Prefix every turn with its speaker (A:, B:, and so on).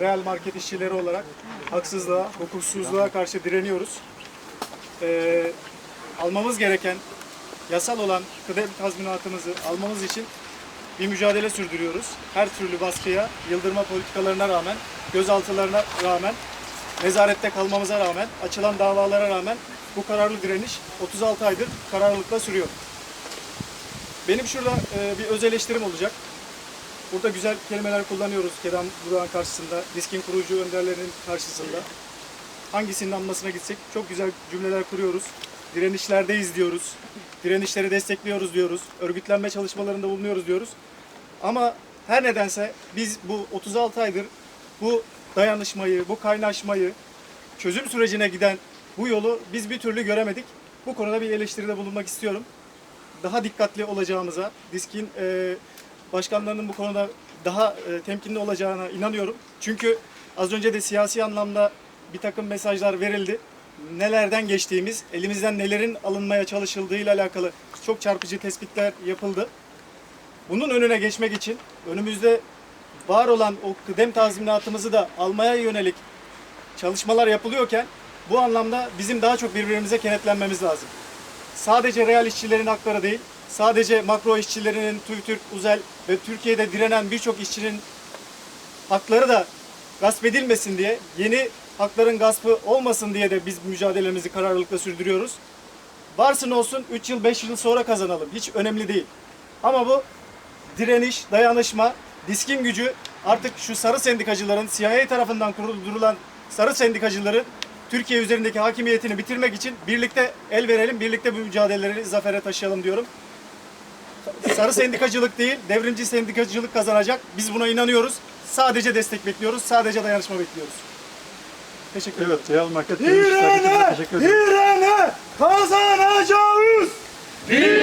A: real market işçileri olarak haksızlığa, hukuksuzluğa karşı direniyoruz. Ee, almamız gereken yasal olan kıdem tazminatımızı almamız için bir mücadele sürdürüyoruz. Her türlü baskıya, yıldırma politikalarına rağmen, gözaltılarına rağmen, nezarette kalmamıza rağmen, açılan davalara rağmen bu kararlı direniş 36 aydır kararlılıkla sürüyor. Benim şurada e, bir öz eleştirim olacak. Burada güzel kelimeler kullanıyoruz Kenan Burak'ın karşısında, diskin kurucu önderlerinin karşısında. Hangisinin anmasına gitsek çok güzel cümleler kuruyoruz. Direnişlerdeyiz diyoruz. Direnişleri destekliyoruz diyoruz. Örgütlenme çalışmalarında bulunuyoruz diyoruz. Ama her nedense biz bu 36 aydır bu dayanışmayı, bu kaynaşmayı, çözüm sürecine giden bu yolu biz bir türlü göremedik. Bu konuda bir eleştiride bulunmak istiyorum daha dikkatli olacağımıza, diskin e, başkanlarının bu konuda daha e, temkinli olacağına inanıyorum. Çünkü az önce de siyasi anlamda bir takım mesajlar verildi. Nelerden geçtiğimiz, elimizden nelerin alınmaya çalışıldığıyla alakalı çok çarpıcı tespitler yapıldı. Bunun önüne geçmek için önümüzde var olan o kıdem tazminatımızı da almaya yönelik çalışmalar yapılıyorken bu anlamda bizim daha çok birbirimize kenetlenmemiz lazım sadece real işçilerin hakları değil, sadece makro işçilerinin, TÜRK, UZEL ve Türkiye'de direnen birçok işçinin hakları da gasp edilmesin diye, yeni hakların gaspı olmasın diye de biz mücadelemizi kararlılıkla sürdürüyoruz. Varsın olsun 3 yıl 5 yıl sonra kazanalım. Hiç önemli değil. Ama bu direniş, dayanışma, diskin gücü artık şu sarı sendikacıların CIA tarafından kurdurulan sarı sendikacıların Türkiye üzerindeki hakimiyetini bitirmek için birlikte el verelim, birlikte bu mücadeleleri zafere taşıyalım diyorum. Sarı sendikacılık değil, devrimci sendikacılık kazanacak. Biz buna inanıyoruz. Sadece destek bekliyoruz, sadece dayanışma bekliyoruz. Teşekkür ederim.
B: Evet, Real Market.
A: İran'ı,
B: İran'ı kazanacağız!
A: İran!